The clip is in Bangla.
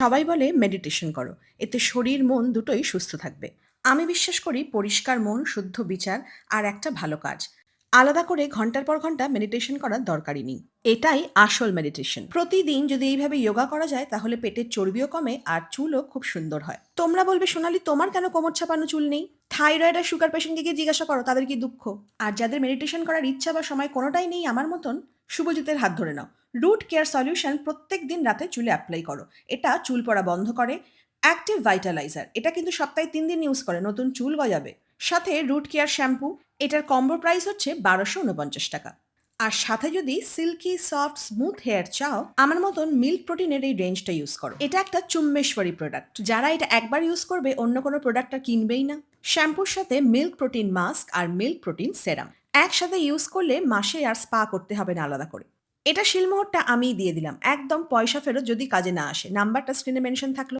সবাই বলে মেডিটেশন করো। এতে শরীর, মন দুটোই সুস্থ থাকবে। আমি বিশ্বাস করি পরিষ্কার মন, শুদ্ধ বিচার আর একটা ভালো কাজ। আলাদা করে ঘণ্টার পর ঘণ্টা মেডিটেশন করার দরকারই নেই। এটাই আসল মেডিটেশন প্রতিদিন যদি এইভাবে যোগা করা যায়, তাহলে পেটের চর্বিও কমে আর চুলও খুব সুন্দর হয়। তোমরা বলবে, সোনালি, তোমার কেন কোমর ছাপানো চুল নেই? থাইরয়েড আর সুগার পেশেন্টকে গিয়ে জিজ্ঞাসা করো, তাদের কি দুঃখ? আর যাদের মেডিটেশন করার ইচ্ছা বা সময় কোনোটাই নেই আমার মতন শুভজিতের হাত ধরে নাও। রুট কেয়ার সলিউশন প্রত্যেক দিন রাতে চুলে অ্যাপ্লাই করো। এটা চুল পড়া বন্ধ করে। অ্যাক্টিভ ভাইটালাইজার এটা কিন্তু সপ্তাহে তিন দিন ইউজ করে, নতুন চুল গজাবে। সাথে রুট কেয়ার শ্যাম্পু এটার কম্বো প্রাইস হচ্ছে বারোশো উনপঞ্চাশ টাকা। আর সাথে যদি সিল্কি সফট স্মুথ হেয়ার চাও, আমার মতন মিল্ক প্রোটিনের এই রেঞ্জটা ইউজ করো। এটা একটা চুম্বেশ্বরী প্রোডাক্ট যারা এটা একবার ইউজ করবে, অন্য কোনো প্রোডাক্টটা কিনবেই না। শ্যাম্পুর সাথে মিল্ক প্রোটিন মাস্ক আর মিল্ক প্রোটিন সেরাম একসাথে ইউজ করলে মাসে আর স্পা করতে হবে না আলাদা করে। এটা শিলমোহরটা আমিই দিয়ে দিলাম। একদম পয়সা ফেরত যদি কাজে না আসে। নাম্বারটা স্ক্রিনে মেনশন থাকল